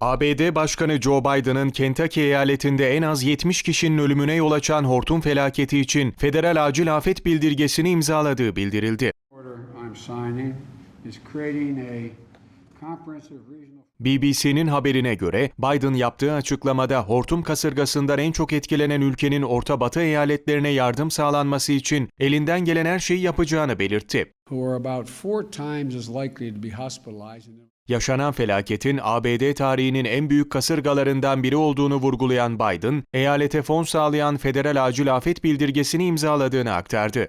ABD Başkanı Joe Biden'ın Kentucky eyaletinde en az 70 kişinin ölümüne yol açan hortum felaketi için federal acil afet bildirgesini imzaladığı bildirildi. BBC'nin haberine göre Biden yaptığı açıklamada hortum kasırgasından en çok etkilenen ülkenin Orta Batı eyaletlerine yardım sağlanması için elinden gelen her şeyi yapacağını belirtti. Yaşanan felaketin ABD tarihinin en büyük kasırgalarından biri olduğunu vurgulayan Biden, eyalete fon sağlayan federal acil afet bildirgesini imzaladığını aktardı.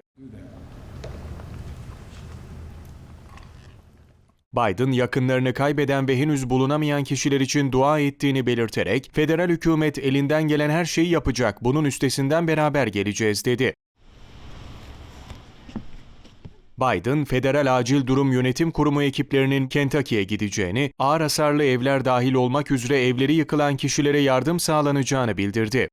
Biden yakınlarını kaybeden ve henüz bulunamayan kişiler için dua ettiğini belirterek, federal hükümet elinden gelen her şeyi yapacak, bunun üstesinden beraber geleceğiz dedi. Biden, Federal Acil Durum Yönetim Kurumu ekiplerinin Kentucky'ye gideceğini, ağır hasarlı evler dahil olmak üzere evleri yıkılan kişilere yardım sağlanacağını bildirdi.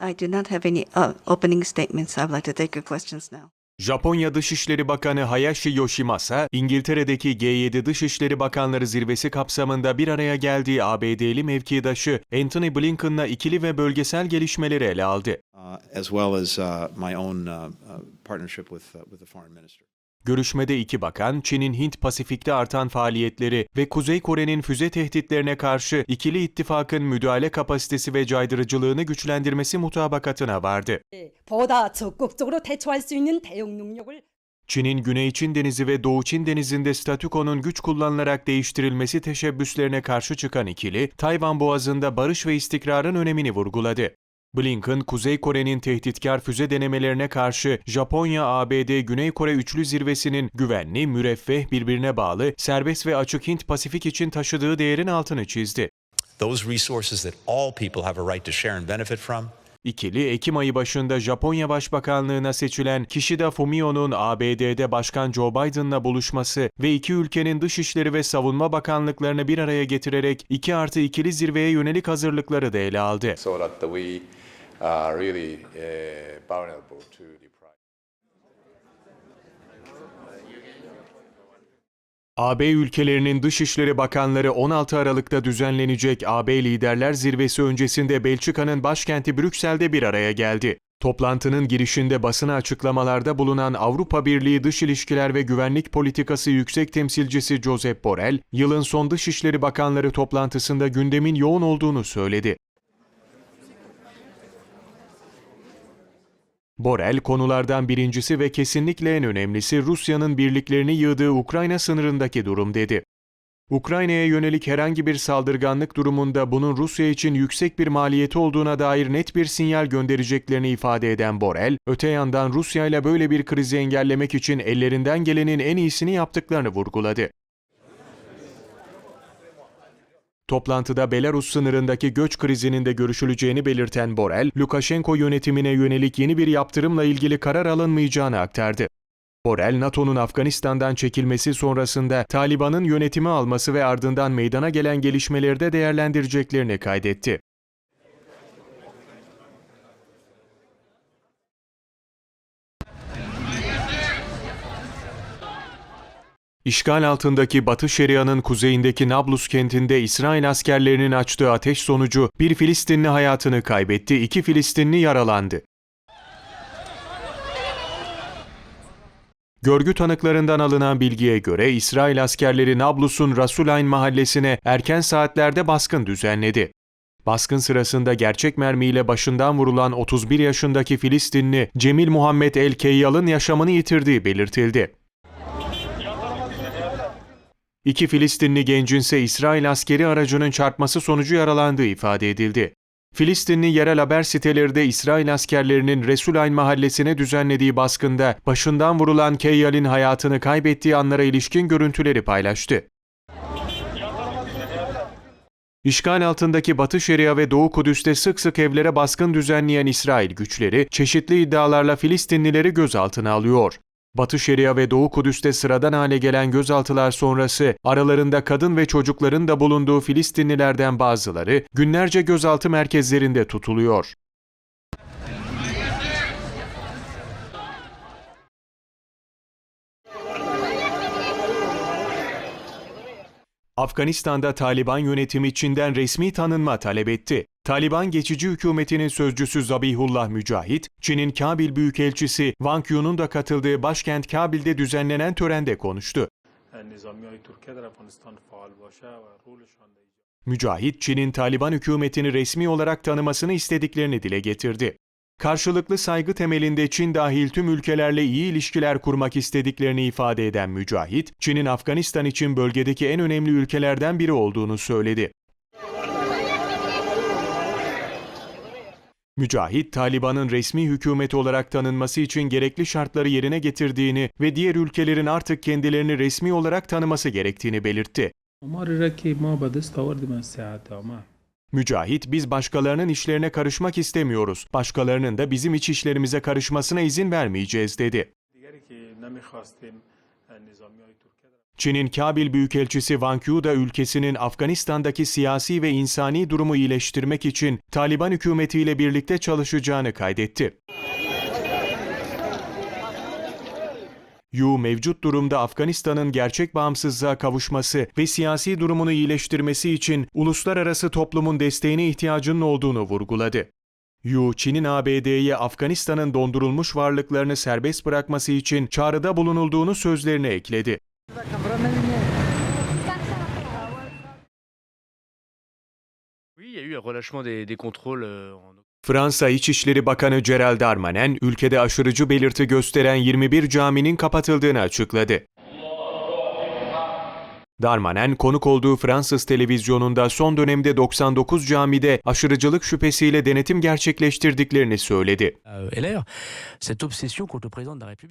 I do not have any uh, opening statements. I would like to take your questions now. Japonya Dışişleri Bakanı Hayashi Yoshimasa, İngiltere'deki G7 Dışişleri Bakanları Zirvesi kapsamında bir araya geldiği ABD'li mevkidaşı Anthony Blinken'la ikili ve bölgesel gelişmeleri ele aldı. uh, as well as uh, my own uh, partnership with, with the foreign minister. Görüşmede iki bakan, Çin'in Hint-Pasifik'te artan faaliyetleri ve Kuzey Kore'nin füze tehditlerine karşı ikili ittifakın müdahale kapasitesi ve caydırıcılığını güçlendirmesi mutabakatına vardı. Çin'in Güney Çin Denizi ve Doğu Çin Denizi'nde statükonun güç kullanılarak değiştirilmesi teşebbüslerine karşı çıkan ikili, Tayvan Boğazı'nda barış ve istikrarın önemini vurguladı. Blinken, Kuzey Kore'nin tehditkar füze denemelerine karşı Japonya, ABD, Güney Kore üçlü zirvesinin güvenli, müreffeh, birbirine bağlı, serbest ve açık Hint-Pasifik için taşıdığı değerin altını çizdi. those resources that all people have a right to share and benefit from. İkili, Ekim ayı başında Japonya Başbakanlığına seçilen Kishida Fumio'nun ABD'de Başkan Joe Biden'la buluşması ve iki ülkenin dışişleri ve savunma bakanlıklarını bir araya getirerek 2 artı ikili zirveye yönelik hazırlıkları da ele aldı. so that we are really uh, vulnerable to the. AB ülkelerinin dışişleri bakanları 16 Aralık'ta düzenlenecek AB Liderler Zirvesi öncesinde Belçika'nın başkenti Brüksel'de bir araya geldi. Toplantının girişinde basına açıklamalarda bulunan Avrupa Birliği Dış İlişkiler ve Güvenlik Politikası Yüksek Temsilcisi Josep Borrell, yılın son Dışişleri Bakanları toplantısında gündemin yoğun olduğunu söyledi. Borel konulardan birincisi ve kesinlikle en önemlisi Rusya'nın birliklerini yığdığı Ukrayna sınırındaki durum dedi. Ukrayna'ya yönelik herhangi bir saldırganlık durumunda bunun Rusya için yüksek bir maliyeti olduğuna dair net bir sinyal göndereceklerini ifade eden Borel, öte yandan Rusya ile böyle bir krizi engellemek için ellerinden gelenin en iyisini yaptıklarını vurguladı. Toplantıda Belarus sınırındaki göç krizinin de görüşüleceğini belirten Borel, Lukashenko yönetimine yönelik yeni bir yaptırımla ilgili karar alınmayacağını aktardı. Borel, NATO'nun Afganistan'dan çekilmesi sonrasında Taliban'ın yönetimi alması ve ardından meydana gelen gelişmeleri de değerlendireceklerini kaydetti. İşgal altındaki Batı Şeria'nın kuzeyindeki Nablus kentinde İsrail askerlerinin açtığı ateş sonucu bir Filistinli hayatını kaybetti, iki Filistinli yaralandı. Görgü tanıklarından alınan bilgiye göre İsrail askerleri Nablus'un Rasulayn mahallesine erken saatlerde baskın düzenledi. Baskın sırasında gerçek mermiyle başından vurulan 31 yaşındaki Filistinli Cemil Muhammed El Keyyal'ın yaşamını yitirdiği belirtildi. İki Filistinli gencin ise İsrail askeri aracının çarpması sonucu yaralandığı ifade edildi. Filistinli yerel haber siteleri de İsrail askerlerinin Resulayn mahallesine düzenlediği baskında başından vurulan Keyyal'in hayatını kaybettiği anlara ilişkin görüntüleri paylaştı. İşgal altındaki Batı Şeria ve Doğu Kudüs'te sık sık evlere baskın düzenleyen İsrail güçleri çeşitli iddialarla Filistinlileri gözaltına alıyor. Batı Şeria ve Doğu Kudüs'te sıradan hale gelen gözaltılar sonrası aralarında kadın ve çocukların da bulunduğu Filistinlilerden bazıları günlerce gözaltı merkezlerinde tutuluyor. Afganistan'da Taliban yönetimi Çin'den resmi tanınma talep etti. Taliban geçici hükümetinin sözcüsü Zabihullah Mücahit, Çin'in Kabil Büyükelçisi Wang Yu'nun da katıldığı başkent Kabil'de düzenlenen törende konuştu. Mücahit, Çin'in Taliban hükümetini resmi olarak tanımasını istediklerini dile getirdi. Karşılıklı saygı temelinde Çin dahil tüm ülkelerle iyi ilişkiler kurmak istediklerini ifade eden Mücahit, Çin'in Afganistan için bölgedeki en önemli ülkelerden biri olduğunu söyledi. Mücahit, Taliban'ın resmi hükümet olarak tanınması için gerekli şartları yerine getirdiğini ve diğer ülkelerin artık kendilerini resmi olarak tanıması gerektiğini belirtti. Mücahit, biz başkalarının işlerine karışmak istemiyoruz, başkalarının da bizim iç işlerimize karışmasına izin vermeyeceğiz dedi. Çin'in Kabil Büyükelçisi Wang Yu da ülkesinin Afganistan'daki siyasi ve insani durumu iyileştirmek için Taliban hükümetiyle birlikte çalışacağını kaydetti. Yu mevcut durumda Afganistan'ın gerçek bağımsızlığa kavuşması ve siyasi durumunu iyileştirmesi için uluslararası toplumun desteğine ihtiyacının olduğunu vurguladı. Yu, Çin'in ABD'ye Afganistan'ın dondurulmuş varlıklarını serbest bırakması için çağrıda bulunulduğunu sözlerine ekledi. Fransa İçişleri Bakanı Gerald Darmanin, ülkede aşırıcı belirti gösteren 21 caminin kapatıldığını açıkladı. Darmanin, konuk olduğu Fransız televizyonunda son dönemde 99 camide aşırıcılık şüphesiyle denetim gerçekleştirdiklerini söyledi. euh.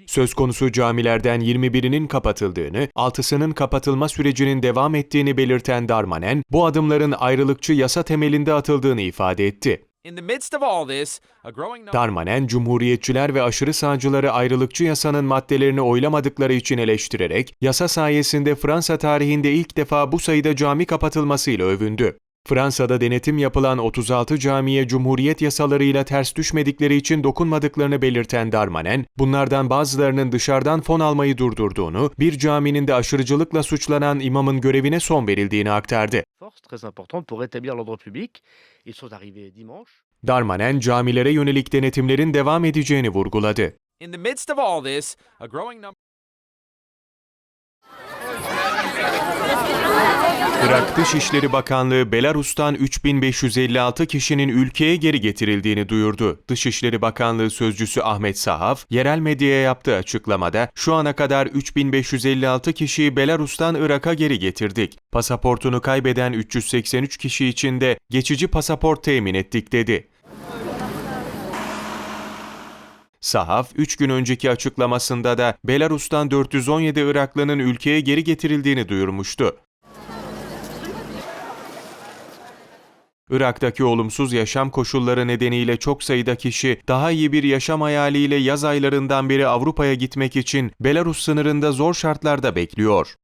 Söz konusu camilerden 21'inin kapatıldığını, 6'sının kapatılma sürecinin devam ettiğini belirten Darmanin, bu adımların ayrılıkçı yasa temelinde atıldığını ifade etti. Darmanin, Cumhuriyetçiler ve aşırı sağcıları ayrılıkçı yasanın maddelerini oylamadıkları için eleştirerek, yasa sayesinde Fransa tarihinde ilk defa bu sayıda cami kapatılmasıyla övündü. Fransa'da denetim yapılan 36 camiye Cumhuriyet yasalarıyla ters düşmedikleri için dokunmadıklarını belirten Darmanin, bunlardan bazılarının dışarıdan fon almayı durdurduğunu, bir caminin de aşırıcılıkla suçlanan imamın görevine son verildiğini aktardı. Darmanin, camilere yönelik denetimlerin devam edeceğini vurguladı. in the midst of all this, a growing number Irak Dışişleri Bakanlığı Belarus'tan 3556 kişinin ülkeye geri getirildiğini duyurdu. Dışişleri Bakanlığı sözcüsü Ahmet Sahaf, yerel medyaya yaptığı açıklamada şu ana kadar 3556 kişiyi Belarus'tan Irak'a geri getirdik. Pasaportunu kaybeden 383 kişi için de geçici pasaport temin ettik dedi. Sahaf, 3 gün önceki açıklamasında da Belarus'tan 417 Iraklı'nın ülkeye geri getirildiğini duyurmuştu. Irak'taki olumsuz yaşam koşulları nedeniyle çok sayıda kişi daha iyi bir yaşam hayaliyle yaz aylarından beri Avrupa'ya gitmek için Belarus sınırında zor şartlarda bekliyor.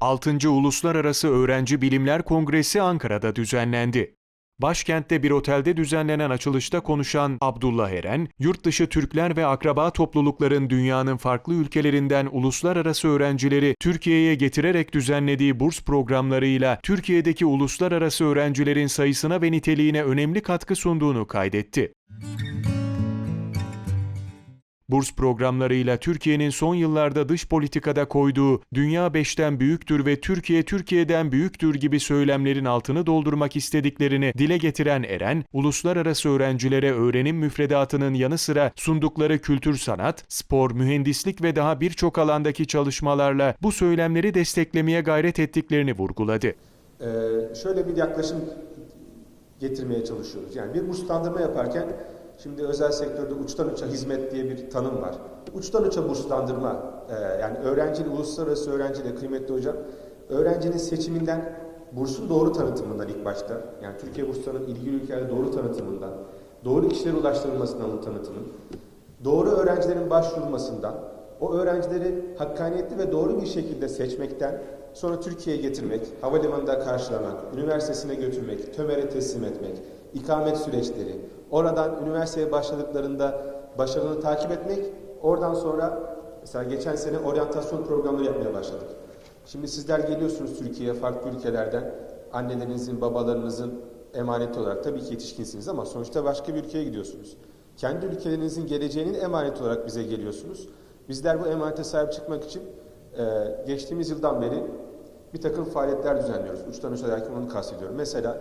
6. Uluslararası Öğrenci Bilimler Kongresi Ankara'da düzenlendi. Başkentte bir otelde düzenlenen açılışta konuşan Abdullah Eren, yurt dışı Türkler ve akraba toplulukların dünyanın farklı ülkelerinden uluslararası öğrencileri Türkiye'ye getirerek düzenlediği burs programlarıyla Türkiye'deki uluslararası öğrencilerin sayısına ve niteliğine önemli katkı sunduğunu kaydetti. Burs programlarıyla Türkiye'nin son yıllarda dış politikada koyduğu dünya beşten büyüktür ve Türkiye Türkiye'den büyüktür gibi söylemlerin altını doldurmak istediklerini dile getiren Eren, uluslararası öğrencilere öğrenim müfredatının yanı sıra sundukları kültür sanat, spor, mühendislik ve daha birçok alandaki çalışmalarla bu söylemleri desteklemeye gayret ettiklerini vurguladı. Ee, şöyle bir yaklaşım getirmeye çalışıyoruz. Yani bir burslandırma yaparken şimdi özel sektörde uçtan uça hizmet diye bir tanım var. Uçtan uça burslandırma e, yani öğrencinin uluslararası öğrenciyle kıymetli hocam öğrencinin seçiminden bursun doğru tanıtımından ilk başta yani Türkiye burslarının ilgili ülkelerde doğru tanıtımından doğru kişilere ulaştırılmasından onun tanıtımın doğru öğrencilerin başvurmasından o öğrencileri hakkaniyetli ve doğru bir şekilde seçmekten sonra Türkiye'ye getirmek, havalimanında karşılamak, üniversitesine götürmek, TÖMER'e teslim etmek, ikamet süreçleri, oradan üniversiteye başladıklarında başarını takip etmek Oradan sonra mesela geçen sene oryantasyon programları yapmaya başladık. Şimdi sizler geliyorsunuz Türkiye'ye farklı ülkelerden. Annelerinizin, babalarınızın emaneti olarak tabii ki yetişkinsiniz ama sonuçta başka bir ülkeye gidiyorsunuz. Kendi ülkelerinizin geleceğinin emaneti olarak bize geliyorsunuz. Bizler bu emanete sahip çıkmak için e, geçtiğimiz yıldan beri bir takım faaliyetler düzenliyoruz. Uçtan uca derken onu kastediyorum. Mesela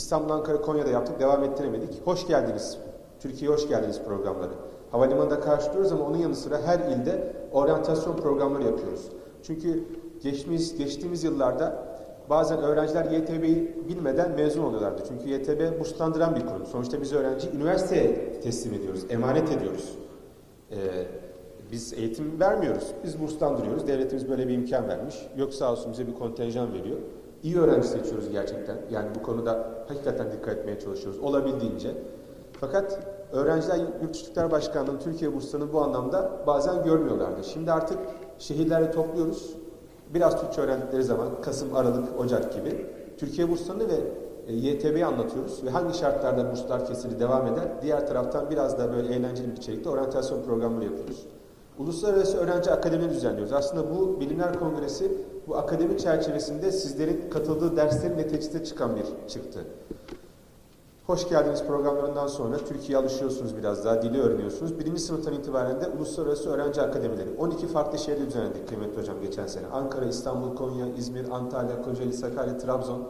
İstanbul, Ankara, Konya'da yaptık, devam ettiremedik. Hoş geldiniz, Türkiye'ye hoş geldiniz programları. Havalimanında karşılıyoruz ama onun yanı sıra her ilde oryantasyon programları yapıyoruz. Çünkü geçtiğimiz, geçtiğimiz yıllarda bazen öğrenciler YTB'yi bilmeden mezun oluyorlardı. Çünkü YTB burslandıran bir kurum. Sonuçta biz öğrenciyi üniversiteye teslim ediyoruz, emanet ediyoruz. Ee, biz eğitim vermiyoruz. Biz burslandırıyoruz. Devletimiz böyle bir imkan vermiş. Yok sağ olsun bize bir kontenjan veriyor. İyi öğrenci seçiyoruz gerçekten. Yani bu konuda hakikaten dikkat etmeye çalışıyoruz. Olabildiğince. Fakat öğrenciler Yurt İlişkiler Başkanlığı'nın Türkiye burslarını bu anlamda bazen görmüyorlardı. Şimdi artık şehirlerde topluyoruz. Biraz Türkçe öğrendikleri zaman Kasım, Aralık, Ocak gibi Türkiye burslarını ve e, YTB'yi anlatıyoruz ve hangi şartlarda burslar kesili devam eder. Diğer taraftan biraz da böyle eğlenceli bir içerikte oryantasyon programları yapıyoruz. Uluslararası Öğrenci Akademi düzenliyoruz. Aslında bu Bilimler Kongresi bu akademi çerçevesinde sizlerin katıldığı derslerin neticesinde çıkan bir çıktı. Hoş geldiniz programlarından sonra Türkiye'ye alışıyorsunuz biraz daha, dili öğreniyorsunuz. Birinci sınıftan itibaren de Uluslararası Öğrenci Akademileri. 12 farklı şehirde düzenledik kıymetli hocam geçen sene. Ankara, İstanbul, Konya, İzmir, Antalya, Kocaeli, Sakarya, Trabzon.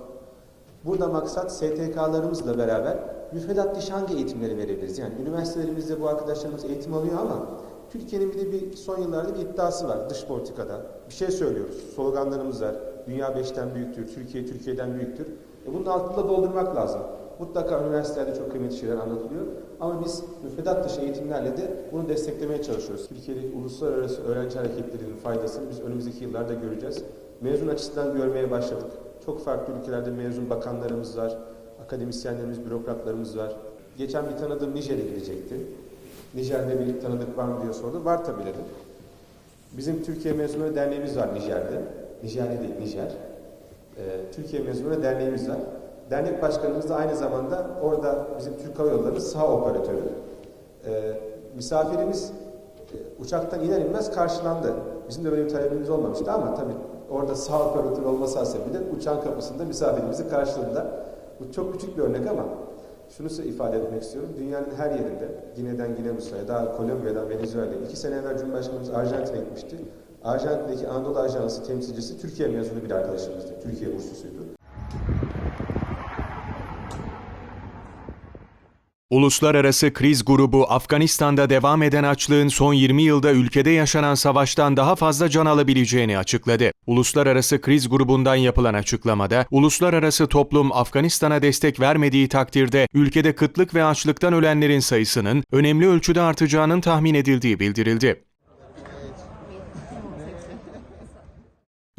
Burada maksat STK'larımızla beraber müfredat dışı hangi eğitimleri verebiliriz? Yani üniversitelerimizde bu arkadaşlarımız eğitim alıyor ama Türkiye'nin bir de bir son yıllarda bir iddiası var dış politikada. Bir şey söylüyoruz. Sloganlarımız var. Dünya beşten büyüktür, Türkiye Türkiye'den büyüktür. E bunun altında doldurmak lazım. Mutlaka üniversitelerde çok kıymetli şeyler anlatılıyor. Ama biz müfredat dışı eğitimlerle de bunu desteklemeye çalışıyoruz. Türkiye'deki uluslararası öğrenci hareketlerinin faydasını biz önümüzdeki yıllarda göreceğiz. Mezun açısından görmeye başladık. Çok farklı ülkelerde mezun bakanlarımız var, akademisyenlerimiz, bürokratlarımız var. Geçen bir tanıdığım Nijer'e gidecekti. Nijer'de bir tanıdık var mı diye sordu. Var tabii dedim. Bizim Türkiye Mezunları Derneğimiz var Nijer'de. Nijer'de değil, Nijer. Ee, Türkiye Mezunları Derneğimiz var. Dernek başkanımız da aynı zamanda orada bizim Türk Hava Yolları saha operatörü. Ee, misafirimiz e, uçaktan iner inmez karşılandı. Bizim de böyle bir talebimiz olmamıştı ama tabii orada saha operatörü olması hasebiyle uçağın kapısında misafirimizi karşıladılar. Bu çok küçük bir örnek ama şunu ifade etmek istiyorum. Dünyanın her yerinde, Gine'den Gine Musa'ya, daha Kolombiya'dan Venezuela'ya, iki sene evvel Cumhurbaşkanımız Arjantin'e gitmişti. Arjantin'deki Anadolu Ajansı temsilcisi Türkiye mezunu bir arkadaşımızdı. Türkiye burslusuydu. Uluslararası Kriz Grubu Afganistan'da devam eden açlığın son 20 yılda ülkede yaşanan savaştan daha fazla can alabileceğini açıkladı. Uluslararası Kriz Grubu'ndan yapılan açıklamada, uluslararası toplum Afganistan'a destek vermediği takdirde ülkede kıtlık ve açlıktan ölenlerin sayısının önemli ölçüde artacağının tahmin edildiği bildirildi.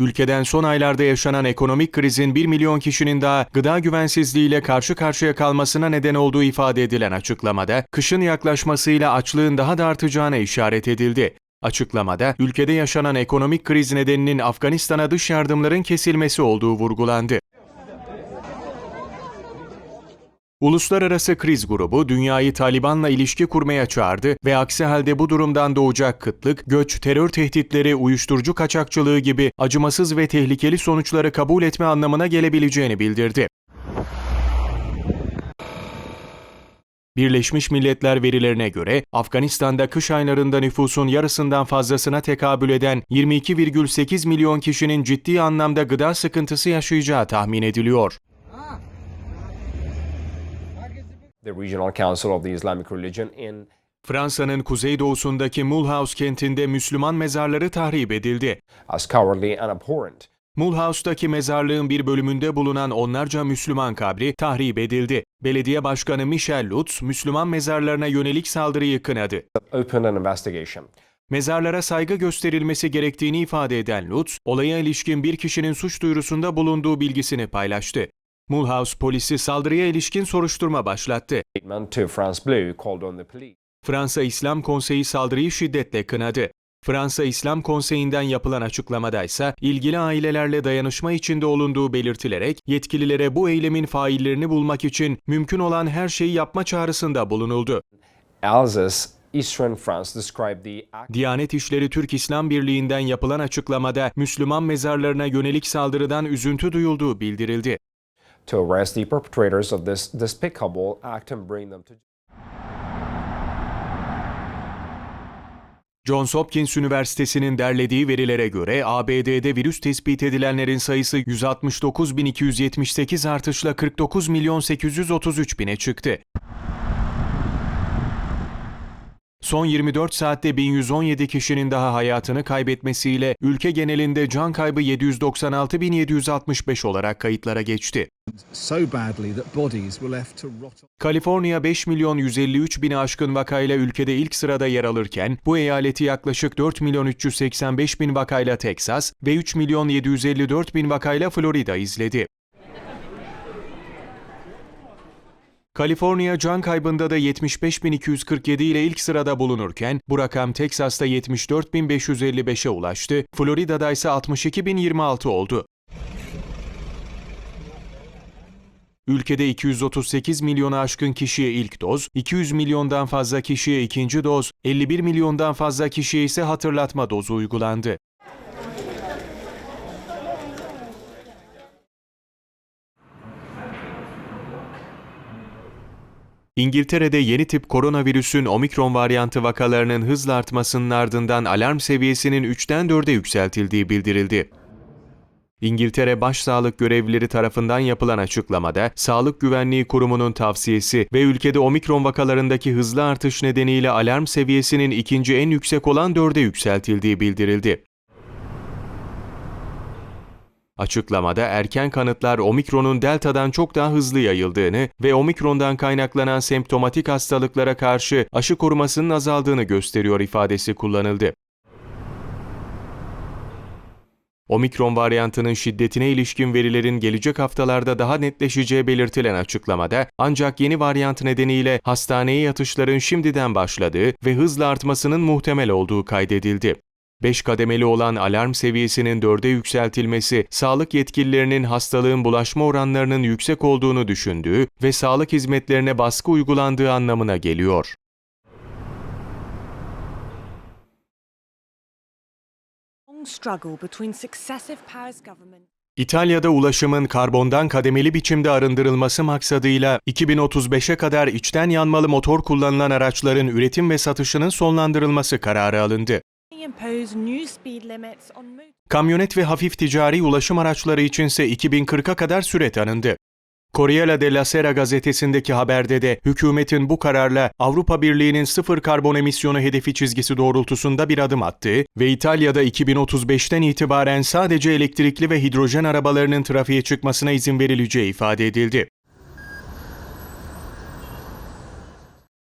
Ülkeden son aylarda yaşanan ekonomik krizin 1 milyon kişinin daha gıda güvensizliğiyle karşı karşıya kalmasına neden olduğu ifade edilen açıklamada, kışın yaklaşmasıyla açlığın daha da artacağına işaret edildi. Açıklamada, ülkede yaşanan ekonomik kriz nedeninin Afganistan'a dış yardımların kesilmesi olduğu vurgulandı. Uluslararası Kriz Grubu dünyayı Taliban'la ilişki kurmaya çağırdı ve aksi halde bu durumdan doğacak kıtlık, göç, terör tehditleri, uyuşturucu kaçakçılığı gibi acımasız ve tehlikeli sonuçları kabul etme anlamına gelebileceğini bildirdi. Birleşmiş Milletler verilerine göre Afganistan'da kış aylarında nüfusun yarısından fazlasına tekabül eden 22,8 milyon kişinin ciddi anlamda gıda sıkıntısı yaşayacağı tahmin ediliyor. The Regional Council of the Islamic Religion in Fransa'nın kuzeydoğusundaki Mulhouse kentinde Müslüman mezarları tahrip edildi. Mulhouse'daki mezarlığın bir bölümünde bulunan onlarca Müslüman kabri tahrip edildi. Belediye Başkanı Michel Lutz, Müslüman mezarlarına yönelik saldırıyı kınadı. Mezarlara saygı gösterilmesi gerektiğini ifade eden Lutz, olaya ilişkin bir kişinin suç duyurusunda bulunduğu bilgisini paylaştı. Mulhouse polisi saldırıya ilişkin soruşturma başlattı. Fransa İslam Konseyi saldırıyı şiddetle kınadı. Fransa İslam Konseyi'nden yapılan açıklamada ise ilgili ailelerle dayanışma içinde olunduğu belirtilerek yetkililere bu eylemin faillerini bulmak için mümkün olan her şeyi yapma çağrısında bulunuldu. Alsace Diyanet İşleri Türk İslam Birliği'nden yapılan açıklamada Müslüman mezarlarına yönelik saldırıdan üzüntü duyulduğu bildirildi. To arrest the perpetrators of this despicable act and bring them to Johns Hopkins Üniversitesi'nin derlediği verilere göre ABD'de virüs tespit edilenlerin sayısı 169.278 artışla 49 milyon 833 bine çıktı. Son 24 saatte 1117 kişinin daha hayatını kaybetmesiyle ülke genelinde can kaybı 796.765 olarak kayıtlara geçti. Kaliforniya 5 milyon 153 bini aşkın vakayla ülkede ilk sırada yer alırken bu eyaleti yaklaşık 4 milyon 385 bin vakayla Teksas ve 3 milyon 754 bin vakayla Florida izledi. Kaliforniya can kaybında da 75.247 ile ilk sırada bulunurken bu rakam Teksas'ta 74.555'e ulaştı, Florida'da ise 62.026 oldu. Ülkede 238 milyonu aşkın kişiye ilk doz, 200 milyondan fazla kişiye ikinci doz, 51 milyondan fazla kişiye ise hatırlatma dozu uygulandı. İngiltere'de yeni tip koronavirüsün omikron varyantı vakalarının hızla artmasının ardından alarm seviyesinin 3'ten 4'e yükseltildiği bildirildi. İngiltere Başsağlık görevlileri tarafından yapılan açıklamada, Sağlık Güvenliği Kurumu'nun tavsiyesi ve ülkede omikron vakalarındaki hızlı artış nedeniyle alarm seviyesinin ikinci en yüksek olan 4'e yükseltildiği bildirildi. Açıklamada erken kanıtlar omikronun delta'dan çok daha hızlı yayıldığını ve omikrondan kaynaklanan semptomatik hastalıklara karşı aşı korumasının azaldığını gösteriyor ifadesi kullanıldı. Omikron varyantının şiddetine ilişkin verilerin gelecek haftalarda daha netleşeceği belirtilen açıklamada, ancak yeni varyant nedeniyle hastaneye yatışların şimdiden başladığı ve hızla artmasının muhtemel olduğu kaydedildi. 5 kademeli olan alarm seviyesinin 4'e yükseltilmesi, sağlık yetkililerinin hastalığın bulaşma oranlarının yüksek olduğunu düşündüğü ve sağlık hizmetlerine baskı uygulandığı anlamına geliyor. İtalya'da ulaşımın karbondan kademeli biçimde arındırılması maksadıyla 2035'e kadar içten yanmalı motor kullanılan araçların üretim ve satışının sonlandırılması kararı alındı. Kamyonet ve hafif ticari ulaşım araçları içinse 2040'a kadar süre tanındı. Corriere della Sera gazetesindeki haberde de hükümetin bu kararla Avrupa Birliği'nin sıfır karbon emisyonu hedefi çizgisi doğrultusunda bir adım attığı ve İtalya'da 2035'ten itibaren sadece elektrikli ve hidrojen arabalarının trafiğe çıkmasına izin verileceği ifade edildi.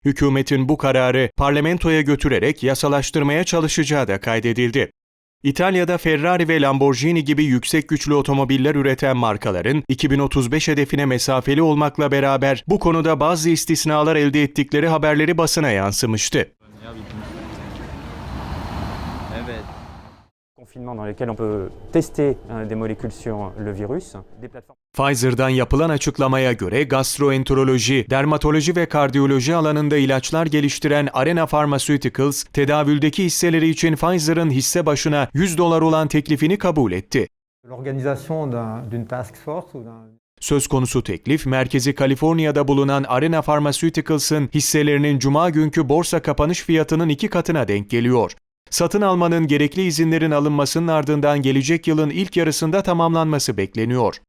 Hükümetin bu kararı parlamentoya götürerek yasalaştırmaya çalışacağı da kaydedildi. İtalya'da Ferrari ve Lamborghini gibi yüksek güçlü otomobiller üreten markaların 2035 hedefine mesafeli olmakla beraber bu konuda bazı istisnalar elde ettikleri haberleri basına yansımıştı. Pfizer'dan yapılan açıklamaya göre gastroenteroloji, dermatoloji ve kardiyoloji alanında ilaçlar geliştiren Arena Pharmaceuticals, tedavüldeki hisseleri için Pfizer'ın hisse başına 100 dolar olan teklifini kabul etti. l'organisation d'un- d'une task force ou d'un Söz konusu teklif, merkezi Kaliforniya'da bulunan Arena Pharmaceuticals'ın hisselerinin cuma günkü borsa kapanış fiyatının iki katına denk geliyor. Satın almanın gerekli izinlerin alınmasının ardından gelecek yılın ilk yarısında tamamlanması bekleniyor.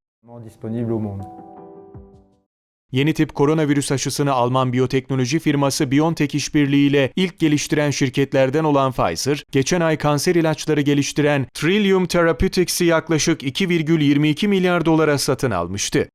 Yeni tip koronavirüs aşısını Alman biyoteknoloji firması BioNTech işbirliğiyle ilk geliştiren şirketlerden olan Pfizer, geçen ay kanser ilaçları geliştiren Trillium Therapeutics'i yaklaşık 2,22 milyar dolara satın almıştı.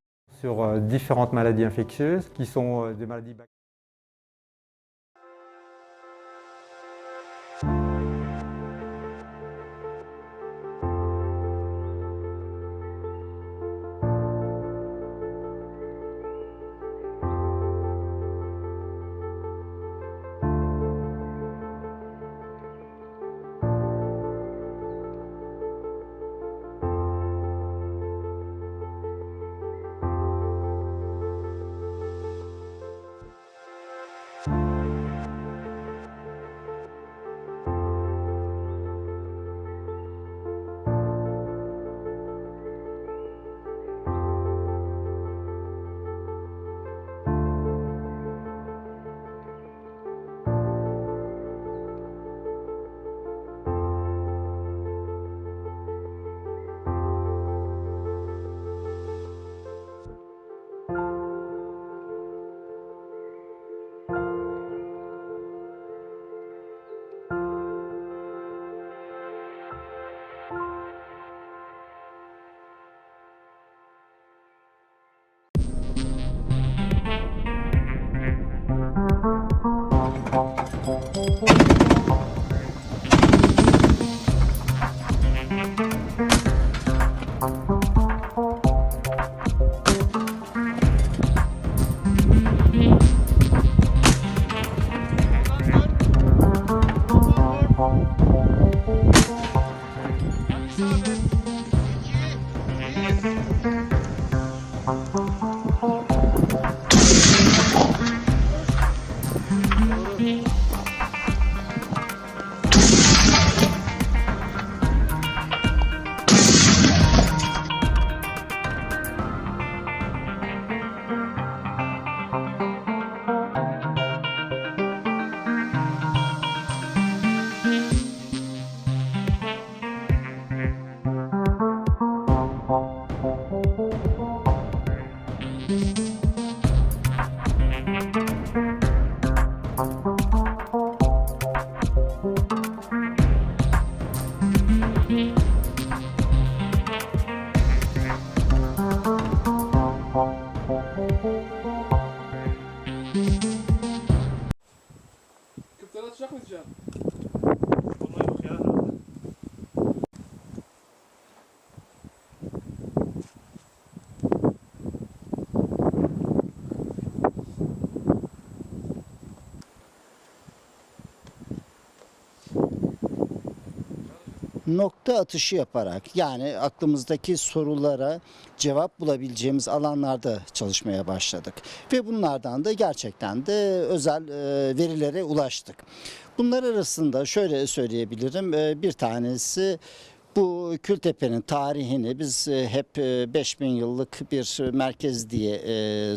Nokta atışı yaparak yani aklımızdaki sorulara cevap bulabileceğimiz alanlarda çalışmaya başladık. Ve bunlardan da gerçekten de özel e, verilere ulaştık. Bunlar arasında şöyle söyleyebilirim. E, bir tanesi bu Kültepe'nin tarihini biz e, hep e, 5000 yıllık bir merkez diye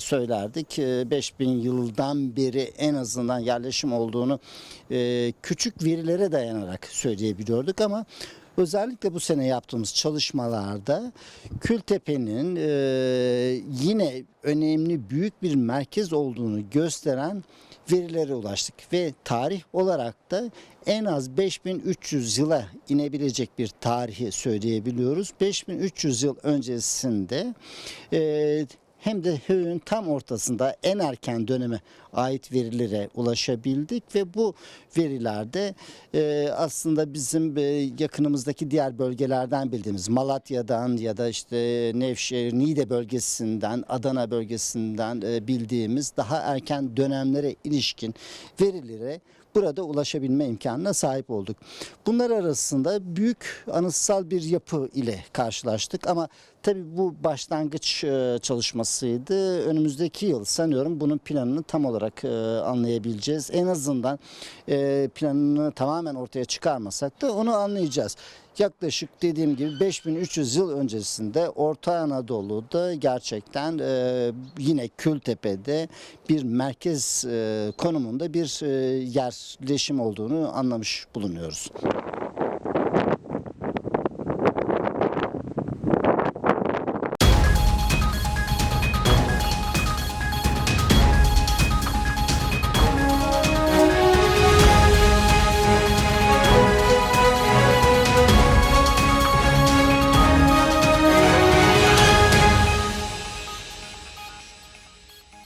söylerdik. E, 5000 yıldan beri en azından yerleşim olduğunu küçük verilere dayanarak söyleyebiliyorduk ama özellikle bu sene yaptığımız çalışmalarda Kültepe'nin e, yine önemli büyük bir merkez olduğunu gösteren verilere ulaştık ve tarih olarak da en az 5300 yıla inebilecek bir tarihi söyleyebiliyoruz. 5300 yıl öncesinde e, hem de Höğün tam ortasında en erken döneme ait verilere ulaşabildik ve bu verilerde e, aslında bizim e, yakınımızdaki diğer bölgelerden bildiğimiz Malatya'dan ya da işte Nevşehir, Niğde bölgesinden, Adana bölgesinden e, bildiğimiz daha erken dönemlere ilişkin verilere burada ulaşabilme imkanına sahip olduk. Bunlar arasında büyük anıtsal bir yapı ile karşılaştık ama tabii bu başlangıç e, çalışmasıydı. Önümüzdeki yıl sanıyorum bunun planını tam olarak e, anlayabileceğiz. En azından e, planını tamamen ortaya çıkarmasak da onu anlayacağız. Yaklaşık dediğim gibi 5300 yıl öncesinde Orta Anadolu'da gerçekten yine Kültepe'de bir merkez konumunda bir yerleşim olduğunu anlamış bulunuyoruz.